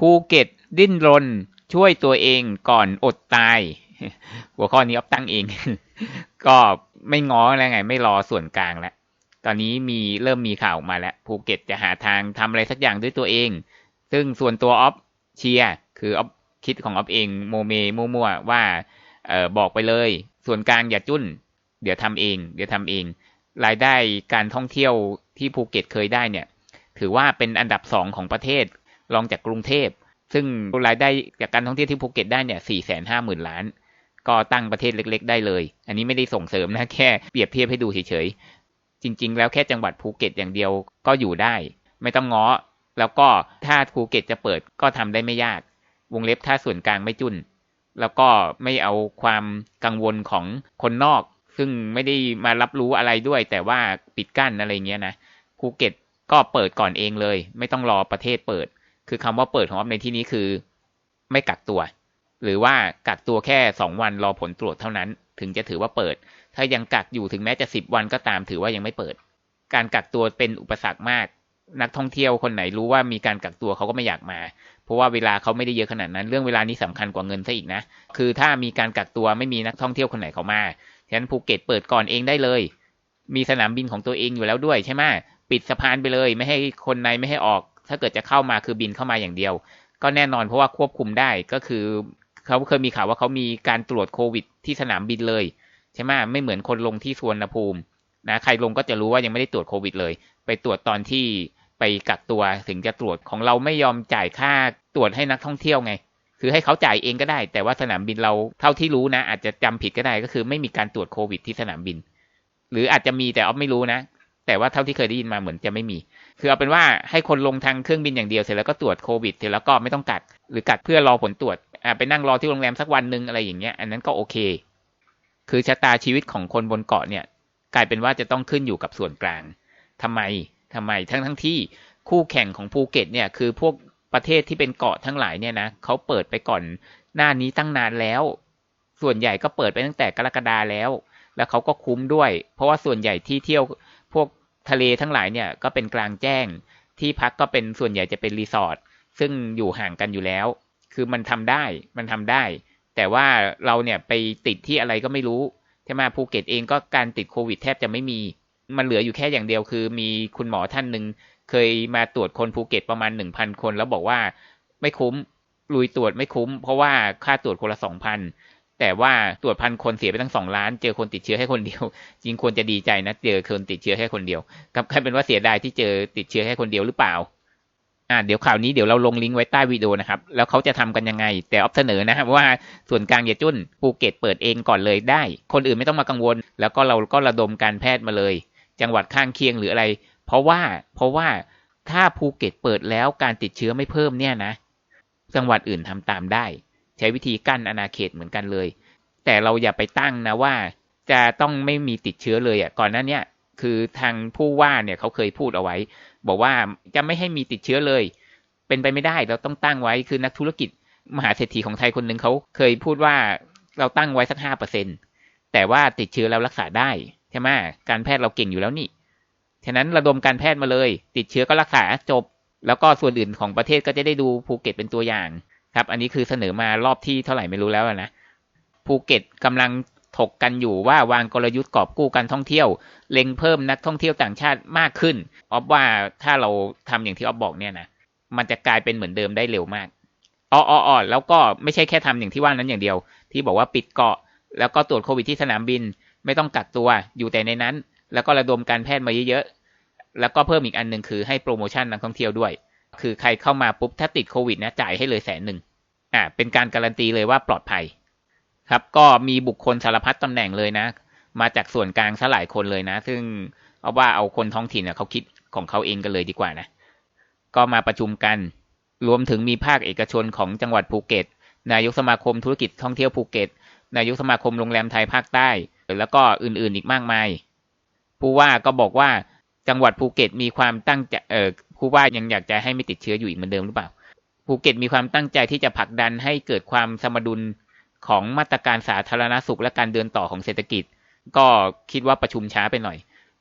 ภูเก็ตดิ้นรน ช่วยตัวเองก่อนอดตาย หัวข้อนี้อ๊อฟตั้งเอง ก็ไม่ง้อแล้วไง ไม่รอส่วนกลางแล้วตอนนี้มีเริ่มมีข่าวออกมาแล้วภูเก็ตจะหาทางทำอะไรสักอย่างด้วยตัวเอง ซึ่งส่วนตัวออฟเชียร์คือออฟคิดของออฟเองโมเมมั่วๆว่าเออบอกไปเลย ส่วนกลางอย่าจุ้น เดี๋ยวทำเอง เดี๋ยวทำเอง รายได้การท่องเที่ยวที่ภูเก็ตเคยได้เนี่ย ถือว่าเป็นอันดับสองของประเทศ รองจากกรุงเทพ ซึ่งรายได้จากการท่องเที่ยวที่ภูเก็ตได้เนี่ยสี่แสนห้าหมื่นล้าน ก็ตั้งประเทศเล็ก ๆ ได้เลย อันนี้ไม่ได้ส่งเสริมนะแค่เปรียบเทียบให้ดูเฉยๆ จริง ๆ แล้วแค่จังหวัดภูเก็ตอย่างเดียวก็อยู่ได้ ไม่ต้องง้อ แล้วก็ถ้าภูเก็ตจะเปิดก็ทำได้ไม่ยาก วงเล็บถ้าส่วนกลางไม่จุน แล้วก็ไม่เอาความกังวลของคนนอก ซึ่งไม่ได้มารับรู้อะไรด้วย แต่ว่าปิดกั้นอะไรเงี้ยนะภูเก็ตก็เปิดก่อนเองเลย ไม่ต้องรอประเทศเปิด คือคำว่าเปิดของออฟในที่นี้คือ ไม่กักตัว หรือว่ากักตัวแค่สองวันรอผลตรวจเท่านั้น ถึงจะถือว่าเปิด ถ้ายังกักอยู่ถึงแม้จะสิบวันก็ตามถือว่ายังไม่เปิด การกักตัวเป็นอุปสรรคมาก นักท่องเที่ยวคนไหนรู้ว่ามีการกักตัวเขาก็ไม่อยากมา เพราะว่าเวลาเขาไม่ได้เยอะขนาดนั้น เรื่องเวลานี้สำคัญกว่าเงินซะอีกนะ คือถ้ามีการกักตัวไม่มีนักท่องเที่ยวคนไหนเขามาฉะนั้นภูเก็ตเปิดก่อนเองได้เลย มีสนามบินของตัวเองอยู่แล้วด้วยใช่ไหมปิดสะพานไปเลย ไม่ให้คนในไม่ให้ออก ถ้าเกิดจะเข้ามาคือบินเข้ามาอย่างเดียว ก็แน่นอนเพราะว่าควบคุมได้ก็คือเขาเคยมีข่าวว่าเขามีการตรวจโควิด ที่สนามบินเลยใช่ไหมไม่เหมือนคนลงที่สวนภูมินะใครลงก็จะรู้ว่ายังไม่ได้ตรวจโควิดเลย ไปตรวจตอนที่ไปกักตัวถึงจะตรวจของเราไม่ยอมจ่ายค่าตรวจให้นักท่องเที่ยวไง คือให้เขาจ่ายเองก็ได้ แต่ว่าสนามบินเราเท่าที่รู้นะ อาจจะจำผิดก็ได้ก็คือไม่มีการตรวจโควิดที่สนามบิน หรืออาจจะมีแต่ออฟไม่รู้นะ แต่ว่าเท่าที่เคยได้ยินมาเหมือนจะไม่มี คือเอาเป็นว่าให้คนลงทางเครื่องบินอย่างเดียวเสร็จแล้วก็ตรวจโควิดเสร็จแล้วก็ไม่ต้องกักหรือกักเพื่อรอผลตรวจอ่าไปนั่งรอที่โรงแรมสักวันหนึ่งอะไรอย่างเงี้ย อันนั้นก็โอเค คือชะตาชีวิตของคนบนเกาะเนี่ย กลายเป็นว่าจะต้องขึ้นอยู่กับส่วนกลางทำไมทำไมทั้งทั้งที่คู่แข่งของภูเก็ตเนี่ยคือพวกประเทศที่เป็นเกาะทั้งหลายเนี่ยนะเขาเปิดไปก่อนหน้านี้ตั้งนานแล้ว ส่วนใหญ่ก็เปิดไปตั้งแต่กรกฎาแล้ว แล้วเขาก็คุ้มด้วย เพราะว่าส่วนใหญ่ที่เที่ยว พวกทะเลทั้งหลายเนี่ยก็เป็นกลางแจ้ง ที่พักก็เป็นส่วนใหญ่จะเป็นรีสอร์ทซึ่งอยู่ห่างกันอยู่แล้ว คือมันทำได้มันทำได้ แต่ว่าเราเนี่ยไปติดที่อะไรก็ไม่รู้ใช่ไหมภูเก็ตเองก็การติดโควิดแทบจะไม่มี มันเหลืออยู่แค่อย่างเดียวคือ มีคุณหมอท่านหนึ่งเคยมาตรวจคนภูเก็ตประมาณหนึ่งพันคน แล้วบอกว่าไม่คุ้มลุยตรวจไม่คุ้ม เพราะว่าค่าตรวจคนละสองพัน แต่ว่าตรวจพันคนเสียไปตั้งสองล้าน เจอคนติดเชื้อแค่คนเดียว จริงควรจะดีใจนะ เจอคนติดเชื้อแค่คนเดียวกับใครเป็นว่าเสียดายที่เจอติดเชื้อแค่คนเดียวหรือเปล่าอ่าเดี๋ยวข่าวนี้เดี๋ยวเราลงลิงก์ไว้ใต้วิดีโอนะครับ แล้วเขาจะทำกันยังไง แต่ออฟเสนอนะครับว่าส่วนกลางอย่าจุนภูเก็ตเปิดเองก่อนเลยได้ คนอื่นไม่ต้องมากังวล แล้วก็เราก็ระดมการแพทย์มาเลย จังหวัดข้างเคียงหรืออะไร เพราะว่าเพราะว่าถ้าภูเก็ตเปิดแล้วการติดเชื้อไม่เพิ่มเนี่ยนะ จังหวัดอื่นทำตามได้ ใช้วิธีกั้นอาณาเขตเหมือนกันเลย แต่เราอย่าไปตั้งนะว่า จะต้องไม่มีติดเชื้อเลยอะก่อนหน้านี้คือทางผู้ว่าเนี่ยเขาเคยพูดเอาไว้ บอกว่าจะไม่ให้มีติดเชื้อเลย เป็นไปไม่ได้เราต้องตั้งไว้คือนักธุรกิจมหาเศรษฐีของไทยคนหนึ่งเขาเคยพูดว่าเราตั้งไว้สักห้าเปอร์เซ็นแต่ว่าติดเชื้อแล้วรักษาได้ใช่ไหมการแพทย์เราเก่งอยู่แล้วนี่ฉะนั้นระดมการแพทย์มาเลย ติดเชื้อก็รักษาจบ แล้วก็ส่วนอื่นของประเทศก็จะได้ดูภูเก็ตเป็นตัวอย่าง ครับ อันนี้คือเสนอมารอบที่เท่าไหร่ไม่รู้แล้วนะภูเก็ตกำลังถกกันอยู่ว่าวางกลยุทธ์กอบกู้การท่องเที่ยว เล็งเพิ่มนักท่องเที่ยวต่างชาติมากขึ้นออฟว่าถ้าเราทำอย่างที่ออฟบอกเนี่ยนะมันจะกลายเป็นเหมือนเดิมได้เร็วมากอ๋ออ๋อแล้วก็ไม่ใช่แค่ทำอย่างที่ว่านั้นอย่างเดียว ที่บอกว่าปิดเกาะ แล้วก็ตรวจโควิดที่สนามบิน ไม่ต้องกักตัวอยู่แต่ในนั้น แล้วก็ระดมการแพทย์มาเยอะๆแล้วก็เพิ่มอีกอันหนึ่งคือให้โปรโมชั่นนักท่องเที่ยวด้วย คือใครเข้ามาปุ๊บถ้าติดโควิดนะจ่ายให้เลยแสนหนึ่ง อ่าเป็นการการันตีเลยว่าปลอดภัย ครับก็มีบุคคลสารพัดตำแหน่งเลยนะ มาจากส่วนกลางซะหลายคนเลยนะ ซึ่งเอาว่าเอาคนท้องถิ่นเขาคิดของเขาเองกันเลยดีกว่านะ ก็มาประชุมกัน รวมถึงมีภาคเอกชนของจังหวัดภูเก็ต นายกสมาคมธุรกิจท่องเที่ยวภูเก็ต นายกสมาคมโรงแรมไทยภาคใต้ แล้วก็อื่นๆอีกมากมาย ผู้ว่าก็บอกว่าจังหวัดภูเก็ตมีความตั้งใจเออผู้ว่ายังอยากจะให้ไม่ติดเชื้ออยู่อีกเหมือนเดิมหรือเปล่า ภูเก็ตมีความตั้งใจที่จะผลักดันให้เกิดความสมดุลของมาตรการสาธารณสุขและการเดินต่อของเศรษฐกิจ ก็คิดว่าประชุมช้าไปหน่อย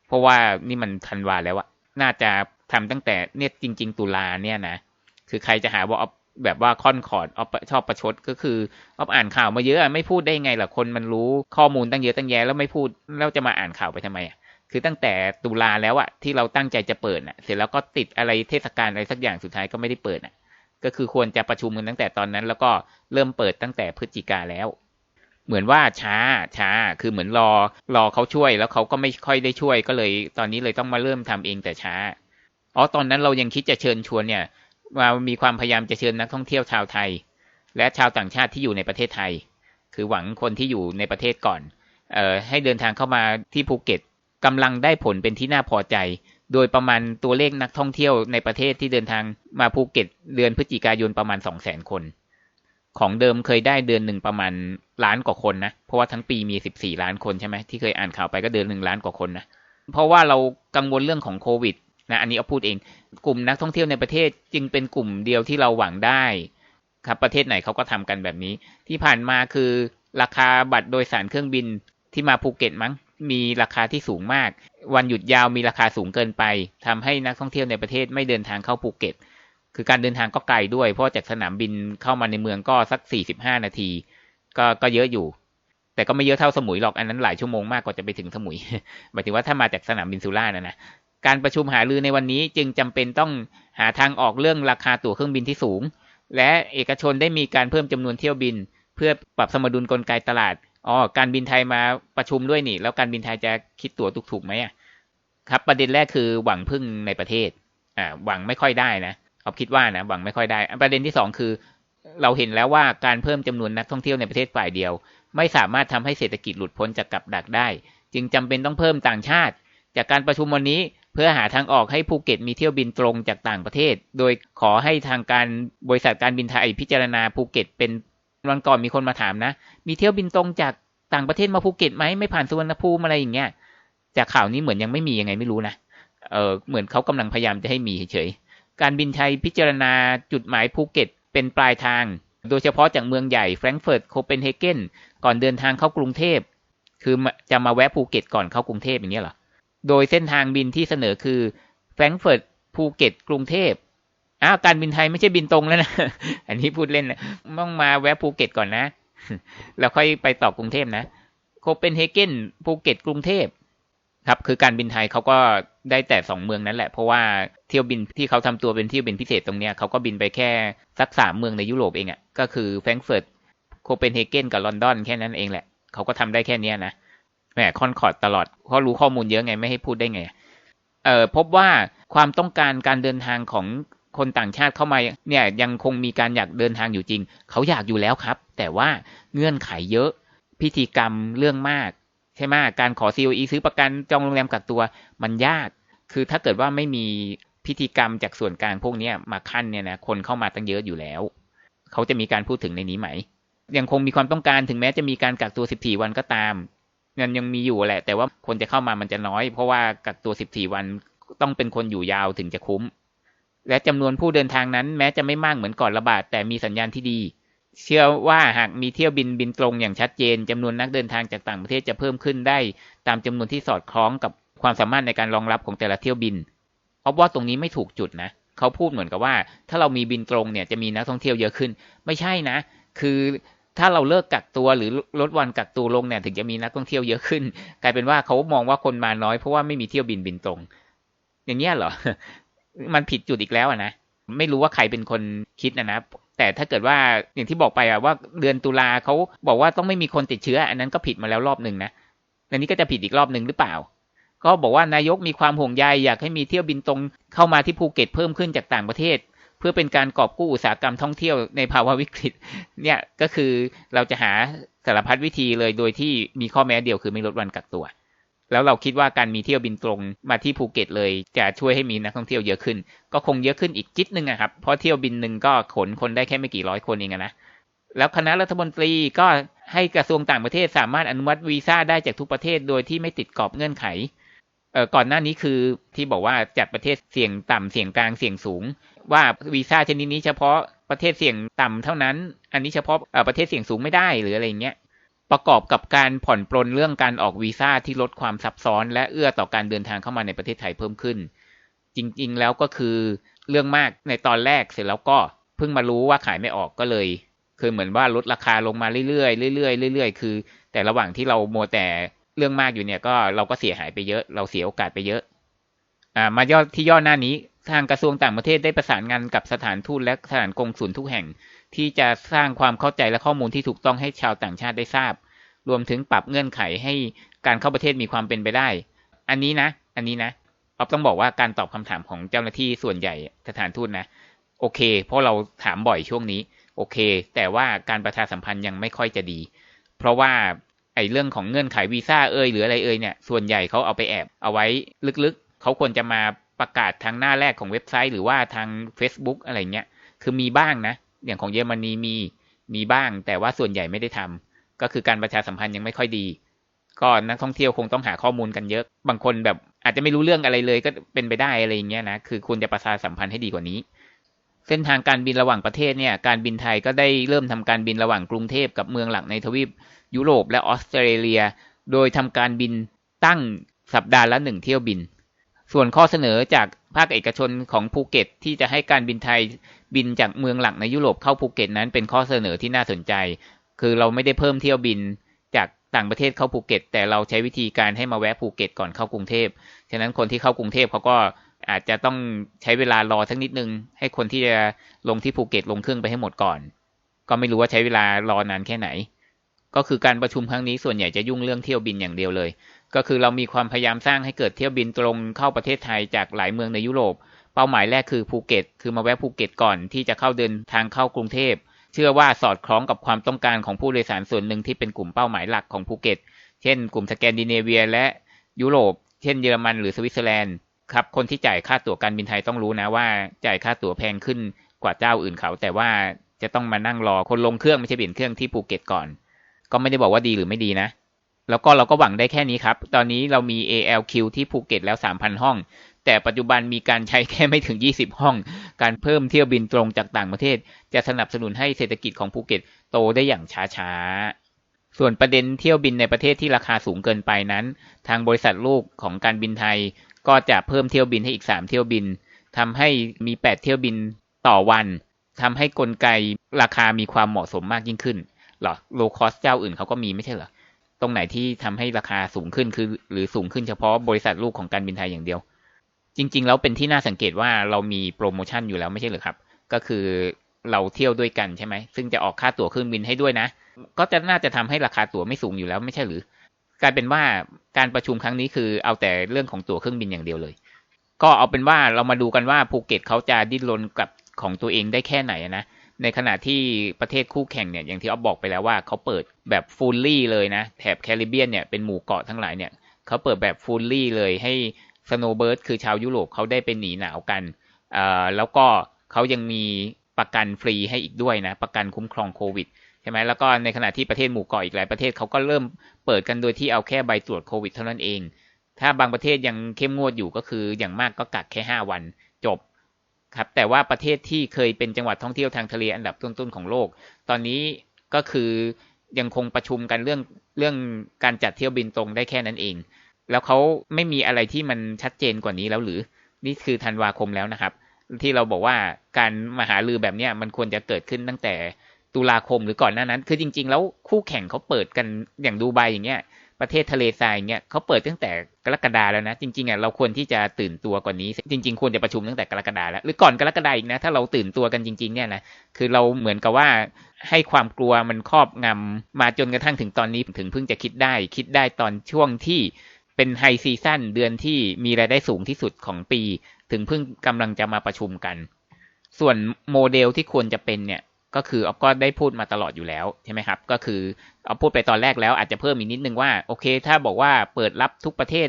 เพราะว่านี่มันธันวาแล้วอะน่าจะทำตั้งแต่เนี่ยจริง ๆ ตุลาเนี่ยนะ คือใครจะหาว่าแบบว่าค่อนคอดออฟชอบประชดก็คือออฟอ่านข่าวมาเยอะไม่พูดได้ไงล่ะคนมันรู้ข้อมูลตั้งเยอะตั้งแยะแล้วไม่พูดแล้วจะมาอ่านข่าวไปทำไมอะคือตั้งแต่ตุลาแล้วอะที่เราตั้งใจจะเปิดอะเสร็จแล้วก็ติดอะไรเทศกาลอะไรสักอย่างสุดท้ายก็ไม่ได้เปิดอะ ก็คือควรจะประชุมกันตั้งแต่ตอนนั้น แล้วก็เริ่มเปิดตั้งแต่พฤศจิกาแล้ว เหมือนว่าช้าช้าคือเหมือนรอรอเขาช่วยแล้วเขาก็ไม่ค่อยได้ช่วยก็เลย ตอนนี้เลยต้องมาเริ่มทำเองแต่ช้าอ๋อตอนนั้นเรายังคิดจะเชิญชวนเนี่ยมามีความพยายามจะเชิญนักท่องเที่ยวชาวไทย และชาวต่างชาติที่อยู่ในประเทศไทย คือหวังคนที่อยู่ในประเทศก่อนเอ่อให้เดินทางเข้ามาที่ภูเก็ตกำลังได้ผลเป็นที่น่าพอใจ โดยประมาณตัวเลขนักท่องเที่ยวในประเทศที่เดินทางมาภูเก็ต เดือนพฤศจิกายนประมาณ2 0 0 0 0 0คน ของเดิมเคยได้เดือนหนึ่งประมาณล้านกว่าคนนะ เพราะว่าทั้งปีมี14ล้านคนใช่ไหมที่เคยอ่านข่าวไปก็เดือนหนึ่งล้านกว่าคนนะ เพราะว่าเรากังวลเรื่องของโควิดนะอันนี้เอาพูดเอง กลุ่มนักท่องเที่ยวในประเทศจึงเป็นกลุ่มเดียวที่เราหวังได้ ครับประเทศไหนเขาก็ทำกันแบบนี้ ที่ผ่านมาคือราคาบัตรโดยสารเครื่องบินที่มาภูเก็ตมั้งมีราคาที่สูงมาก วันหยุดยาวมีราคาสูงเกินไปทำให้นักท่องเที่ยวในประเทศไม่เดินทางเข้าภูเก็ต คือการเดินทางก็ไกลด้วย เพราะจากสนามบินเข้ามาในเมืองก็สัก 45 นาที ก็ก็เยอะอยู่ แต่ก็ไม่เยอะเท่าสมุยหรอกอันนั้นหลายชั่วโมงมากกว่าจะไปถึงสมุยหมายถึงว่าถ้ามาจากสนามบินสุราษฎร์นะนะการประชุมหารือในวันนี้จึงจำเป็นต้องหาทางออกเรื่องราคาตั๋วเครื่องบินที่สูง และเอกชนได้มีการเพิ่มจำนวนเที่ยวบิน เพื่อปรับสมดุลกลไกตลาด อ๋อการบินไทยมาประชุมด้วยนี่ แล้วการบินไทยจะคิดตั๋วถูกๆไหมครับประเด็นแรกคือหวังพึ่งในประเทศอ่าหวังไม่ค่อยได้นะเขาคิดว่านะหวังไม่ค่อยได้ ประเด็นที่สองคือ เราเห็นแล้วว่าการเพิ่มจำนวนนักท่องเที่ยวในประเทศฝ่ายเดียว ไม่สามารถทำให้เศรษฐกิจหลุดพ้นจากกับดักได้ จึงจำเป็นต้องเพิ่มต่างชาติ จากการประชุมวันนี้เพื่อหาทางออกให้ภูเก็ตมีเที่ยวบินตรงจากต่างประเทศ โดยขอให้ทางการบริษัทการบินไทยพิจารณาภูเก็ตเป็น วันก่อนมีคนมาถามนะ มีเที่ยวบินตรงจากต่างประเทศมาภูเก็ตไหมไม่ผ่านสุวรรณภูมิอะไรอย่างเงี้ย จากข่าวนี้เหมือนยังไม่มียังไงไม่รู้นะ เออเหมือนเขากำลังพยายามจะให้มีเฉยการบินไทยพิจารณาจุดหมายภูเก็ตเป็นปลายทาง โดยเฉพาะจากเมืองใหญ่แฟรงก์เฟิร์ตโคเปนเฮเกนก่อนเดินทางเข้ากรุงเทพ คือจะมาแวะภูเก็ตก่อนเข้ากรุงเทพอย่างเงี้ยเหรอ โดยเส้นทางบินที่เสนอคือแฟรงก์เฟิร์ตภูเก็ตกรุงเทพ อ้าวการบินไทยไม่ใช่บินตรงแล้วนะ อันนี้พูดเล่นนะต้องมาแวะภูเก็ตก่อนนะ แล้วค่อยไปต่อกรุงเทพนะ โคเปนเฮเกนภูเก็ตกรุงเทพครับ คือการบินไทยเขาก็ได้แต่สองเมืองนั้นแหละ เพราะว่าเที่ยวบินที่เขาทำตัวเป็นเที่ยวบินพิเศษตรงเนี้ยเขาก็บินไปแค่สักสามเมืองในยุโรปเองอะ่ะ ก็คือแฟรงก์เฟิร์ต โคเปนเฮเกนกับลอนดอนแค่นั้นเองแหละ เขาก็ทำได้แค่นี้นะ แหมคอนคอร์ดตลอดเพราะรู้ข้อมูลเยอะไงไม่ให้พูดได้ไง เอ่อพบว่าความต้องการการเดินทางของ คนต่างชาติเข้ามาเนี่ยยังคงมีการอยากเดินทางอยู่จริง เขาอยากอยู่แล้วครับ แต่ว่าเงื่อนไขเยอะพิธีกรรมเรื่องมากใช่ไหมการขอ COE ซื้อประกันจองโรงแรมกักตัวมันยาก คือถ้าเกิดว่าไม่มีพิธีกรรมจากส่วนกลางพวกนี้มาขั้นเนี่ยนะคนเข้ามาตั้งเยอะอยู่แล้ว เขาจะมีการพูดถึงในนี้ไหม ยังคงมีความต้องการถึงแม้จะมีการกักตัว 14 วันก็ตามเงินยังมีอยู่แหละ แต่ว่าคนจะเข้ามามันจะน้อย เพราะว่ากักตัว 14 วันต้องเป็นคนอยู่ยาวถึงจะคุ้ม และจำนวนผู้เดินทางนั้นแม้จะไม่มากเหมือนก่อนระบาดแต่มีสัญญาณที่ดี เชื่อว่าหากมีเที่ยวบินบินตรงอย่างชัดเจนจำนวนนักเดินทางจากต่างประเทศจะเพิ่มขึ้นได้ ตามจำนวนที่สอดคล้องกับความสามารถในการรองรับของแต่ละเที่ยวบินเพราะว่าตรงนี้ไม่ถูกจุดนะเขาพูดเหมือนกับว่า ถ้าเรามีบินตรงเนี่ยจะมีนักท่องเที่ยวเยอะขึ้น ไม่ใช่นะ คือถ้าเราเลิกกักตัวหรือลดวันกักตัวลงเนี่ยถึงจะมีนักท่องเที่ยวเยอะขึ้น กลายเป็นว่าเขามองว่าคนมาน้อยเพราะว่าไม่มีเที่ยวบินบินตรง อย่างเงี้ยเหรอ มันผิดจุดอีกแล้วนะ ไม่รู้ว่าใครเป็นคนคิดนะนะแต่ถ้าเกิดว่าอย่างที่บอกไปอะว่าเดือนตุลาเขาบอกว่าต้องไม่มีคนติดเชื้อ อันนั้นก็ผิดมาแล้วรอบหนึ่งนะอันนี้ก็จะผิดอีกรอบหนึ่งหรือเปล่า ก็บอกว่านายกมีความห่วงใยอยากให้มีเที่ยวบินตรงเข้ามาที่ภูเก็ตเพิ่มขึ้นจากต่างประเทศ เพื่อเป็นการกอบกู้อุตสาหกรรมท่องเที่ยวในภาวะวิกฤต เนี่ยก็คือเราจะหาสารพัดวิธีเลยโดยที่มีข้อแม้เดียวคือไม่ลดวันกักตัว แล้วเราคิดว่าการมีเที่ยวบินตรงมาที่ภูเก็ตเลย จะช่วยให้มีนักท่องเที่ยวเยอะขึ้น ก็คงเยอะขึ้นอีกจิตนึงนะครับเพราะเที่ยวบินหนึ่งก็ขนคนได้แค่ไม่กี่ร้อยคนเองนะแล้วคณะรัฐมนตรีก็ให้กระทรวงต่างประเทศสามารถอนุมัติวีซ่าได้จากทุกประเทศโดยที่ไม่ติดกรอบเงื่อนไขเอ่อก่อนหน้านี้คือที่บอกว่าจัดประเทศเสี่ยงต่ำเสี่ยงกลางเสี่ยงสูง ว่าวีซ่าชนิดนี้เฉพาะประเทศเสี่ยงต่ำเท่านั้น อันนี้เฉพาะประเทศเสี่ยงสูงไม่ได้หรืออะไรเงี้ย ประกอบกับการผ่อนปลนเรื่องการออกวีซ่าที่ลดความซับซ้อน และเอื้อต่อการเดินทางเข้ามาในประเทศไทยเพิ่มขึ้น จริง ๆ แล้วก็คือเรื่องมากในตอนแรกเสร็จแล้วก็เพิ่งมารู้ว่าขายไม่ออกก็เลย คือเหมือนว่าลดราคาลงมาเรื่อยๆเรื่อยๆเรื่อยๆคือ แต่ระหว่างที่เราโมวแต่เรื่องมากอยู่เนี่ยก็เราก็เสียหายไปเยอะ เราเสียโอกาสไปเยอะ อ่ามาย่อที่ย่อหน้านี้ ทางกระทรวงต่างประเทศได้ประสานงานกับสถานทูตและสถานกงสุลทุกแห่ง ที่จะสร้างความเข้าใจและข้อมูลที่ถูกต้องให้ชาวต่างชาติได้ทราบ รวมถึงปรับเงื่อนไขให้การเข้าประเทศมีความเป็นไปได้ อันนี้นะ อันนี้นะออฟต้องบอกว่าการตอบคำถามของเจ้าหน้าที่ส่วนใหญ่สถานทูตนะ โอเค เพราะเราถามบ่อยช่วงนี้ โอเค แต่ว่าการประชาสัมพันธ์ยังไม่ค่อยจะดี เพราะว่าไอ้เรื่องของเงื่อนไขวีซ่าเอ่ยหรืออะไรเอ่ยเนี่ยส่วนใหญ่เขาเอาไปแอบเอาไว้ลึกๆเขาควรจะมา ประกาศทางหน้าแรกของเว็บไซต์ หรือว่าทาง Facebook อะไรเงี้ย คือมีบ้างนะ อย่างของเยอรมนีมีมีบ้าง แต่ว่าส่วนใหญ่ไม่ได้ทำก็คือการประชาสัมพันธ์ยังไม่ค่อยดี ก็นักท่องเที่ยวคงต้องหาข้อมูลกันเยอะ บางคนแบบอาจจะไม่รู้เรื่องอะไรเลยก็เป็นไปได้อะไรอย่างเงี้ยนะ คือควรจะประชาสัมพันธ์ให้ดีกว่านี้ เส้นทางการบินระหว่างประเทศเนี่ย การบินไทยก็ได้เริ่มทำการบินระหว่างกรุงเทพกับเมืองหลักในทวีป ยุโรปและออสเตรเลีย โดยทำการบินตั้งสัปดาห์ละหนึ่งเที่ยวบิน ส่วนข้อเสนอจากภาคเอกชนของภูเก็ต ที่จะให้การบินไทยบินจากเมืองหลักในยุโรปเข้าภูเก็ตนั้นเป็นข้อเสนอที่น่าสนใจ คือเราไม่ได้เพิ่มเที่ยวบินจากต่างประเทศเข้าภูเก็ต แต่เราใช้วิธีการให้มาแวะภูเก็ตก่อนเข้ากรุงเทพ ฉะนั้นคนที่เข้ากรุงเทพเขาก็อาจจะต้องใช้เวลารอสักนิดนึง ให้คนที่จะลงที่ภูเก็ตลงเครื่องไปให้หมดก่อน ก็ไม่รู้ว่าใช้เวลารอนานแค่ไหน ก็คือการประชุมครั้งนี้ส่วนใหญ่จะยุ่งเรื่องเที่ยวบินอย่างเดียวเลย ก็คือเรามีความพยายามสร้างให้เกิดเที่ยวบินตรงเข้าประเทศไทยจากหลายเมืองในยุโรป เป้าหมายแรกคือภูเก็ต คือมาแวะภูเก็ตก่อนที่จะเข้าเดินทางเข้ากรุงเทพ เชื่อว่าสอดคล้องกับความต้องการของผู้โดยสารส่วนหนึ่งที่เป็นกลุ่มเป้าหมายหลักของภูเก็ต เช่น กลุ่มสแกนดิเนเวีย และยุโรป เช่นเยอรมันหรือสวิตเซอร์แลนด์ ครับ คนที่จ่ายค่าตั๋วการบินไทยต้องรู้นะว่าจ่ายค่าตั๋วแพงขึ้นกว่าเจ้าอื่นเขา แต่ว่าจะต้องมานั่งรอคนลงเครื่องไม่ใช่เปลี่ยนเครื่องที่ภูเก็ตก่อน ก็ไม่ได้บอกว่าดีหรือไม่ดีนะ แล้วก็เราก็หวังได้แค่นี้ครับ ตอนนี้เรามี ALQ ที่ภูเก็ตแล้ว 3,000 ห้อง แต่ปัจจุบันมีการใช้แค่ไม่ถึง 20 ห้อง การเพิ่มเที่ยวบินตรงจากต่างประเทศ จะสนับสนุนให้เศรษฐกิจของภูเก็ตโตได้อย่างช้าๆ ส่วนประเด็นเที่ยวบินในประเทศที่ราคาสูงเกินไปนั้น ทางบริษัทลูกของการบินไทย ก็จะเพิ่มเที่ยวบินให้อีก 3 เที่ยวบินทำให้มี 8 เที่ยวบินต่อวันทำให้กลไกราคามีความเหมาะสมมากยิ่งขึ้นหรอโลคอสเจ้าอื่นเขาก็มีไม่ใช่เหรอ ตรงไหนที่ทำให้ราคาสูงขึ้นคือ หรือสูงขึ้นเฉพาะบริษัทลูกของการบินไทยอย่างเดียว จริง ๆ แล้วเป็นที่น่าสังเกตว่าเรามีโปรโมชั่นอยู่แล้วไม่ใช่หรือครับ ก็คือเราเที่ยวด้วยกันใช่ไหมซึ่งจะออกค่าตั๋วเครื่องบินให้ด้วยนะ ก็จะน่าจะทำให้ราคาตั๋วไม่สูงอยู่แล้วไม่ใช่หรือ กลายเป็นว่าการประชุมครั้งนี้คือเอาแต่เรื่องของตั๋วเครื่องบินอย่างเดียวเลย ก็เอาเป็นว่าเรามาดูกันว่าภูเก็ตเขาจะดิ้นรนกับของตัวเองได้แค่ไหนนะ ในขณะที่ประเทศคู่แข่งเนี่ยอย่างที่อ๊อฟบอกไปแล้วว่าเขาเปิดแบบฟูลลี่เลยนะแถบแคริบเบียนเนี่ยเป็นหมู่เกาะทั้งหลายเนี่ยเขาเปิดแบบฟูลลี่เลยให้สโนเบิร์ดคือชาวยุโรปเขาได้ไปหนีหนาวกันแล้วก็เขายังมีประกันฟรีให้อีกด้วยนะ ประกันคุ้มครองโควิดใช่ไหมแล้วก็ในขณะที่ประเทศหมู่เกาะอีกหลายประเทศเขาก็เริ่มเปิดกันโดยที่เอาแค่ใบตรวจโควิดเท่านั้นเอง ถ้าบางประเทศยังเข้มงวดอยู่ก็คืออย่างมากก็กักแค่ห้าวัน ครับแต่ว่าประเทศที่เคยเป็นจังหวัดท่องเที่ยวทางทะเลอันดับต้นๆของโลก ตอนนี้ก็คือยังคงประชุมกันเรื่องเรื่องการจัดเที่ยวบินตรงได้แค่นั้นเอง แล้วเขาไม่มีอะไรที่มันชัดเจนกว่านี้แล้วหรือ นี่คือธันวาคมแล้วนะครับ ที่เราบอกว่าการมาหาลือแบบนี้มันควรจะเกิดขึ้นตั้งแต่ตุลาคมหรือก่อนหน้านั้น คือจริง ๆ แล้วคู่แข่งเขาเปิดกันอย่างดูไบอย่างเงี้ย ประเทศทะเลทรายเงี้ยเขาเปิดตั้งแต่กรกฎาแล้วนะ จริงๆอะเราควรที่จะตื่นตัวกว่านี้ จริง ๆ ควรจะประชุมตั้งแต่กรกฎาแล้ว หรือก่อนกรกฎาอีกนะ ถ้าเราตื่นตัวกันจริง ๆ เนี่ยนะคือเราเหมือนกับว่าให้ความกลัวมันครอบงำมาจนกระทั่งถึงตอนนี้ถึงเพิ่งจะคิดได้ คิดได้ตอนช่วงที่เป็นไฮซีซั่นเดือนที่มีรายได้สูงที่สุดของปี ถึงเพิ่งกำลังจะมาประชุมกัน ส่วนโมเดลที่ควรจะเป็นเนี่ย ก็คือออฟก็ได้พูดมาตลอดอยู่แล้วใช่ไหมครับ ก็คือเอาพูดไปตอนแรกแล้วอาจจะเพิ่มอีกนิดนึงว่าโอเค ถ้าบอกว่าเปิดรับทุกประเทศ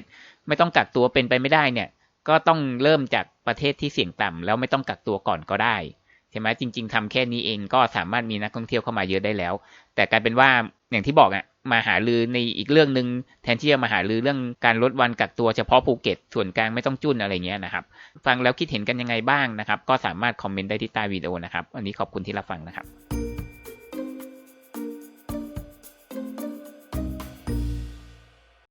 ไม่ต้องกักตัวเป็นไปไม่ได้เนี่ย ก็ต้องเริ่มจากประเทศที่เสี่ยงต่ำแล้วไม่ต้องกักตัวก่อนก็ได้ใช่ไหมจริง ๆทำแค่นี้เองก็สามารถมีนักท่องเที่ยวเข้ามาเยอะได้แล้ว แต่กลายเป็นว่าอย่างที่บอกอะ มาหาลือในอีกเรื่องหนึ่งแทนที่จะมาหาลือเรื่องการลดวันกักตัวเฉพาะภูเก็ต ส่วนกลางไม่ต้องจุนอะไรเงี้ยนะครับ ฟังแล้วคิดเห็นกันยังไงบ้างนะครับ ก็สามารถคอมเมนต์ได้ที่ใต้วิดีโอนะครับวันนี้ขอบคุณที่รับฟังนะครับ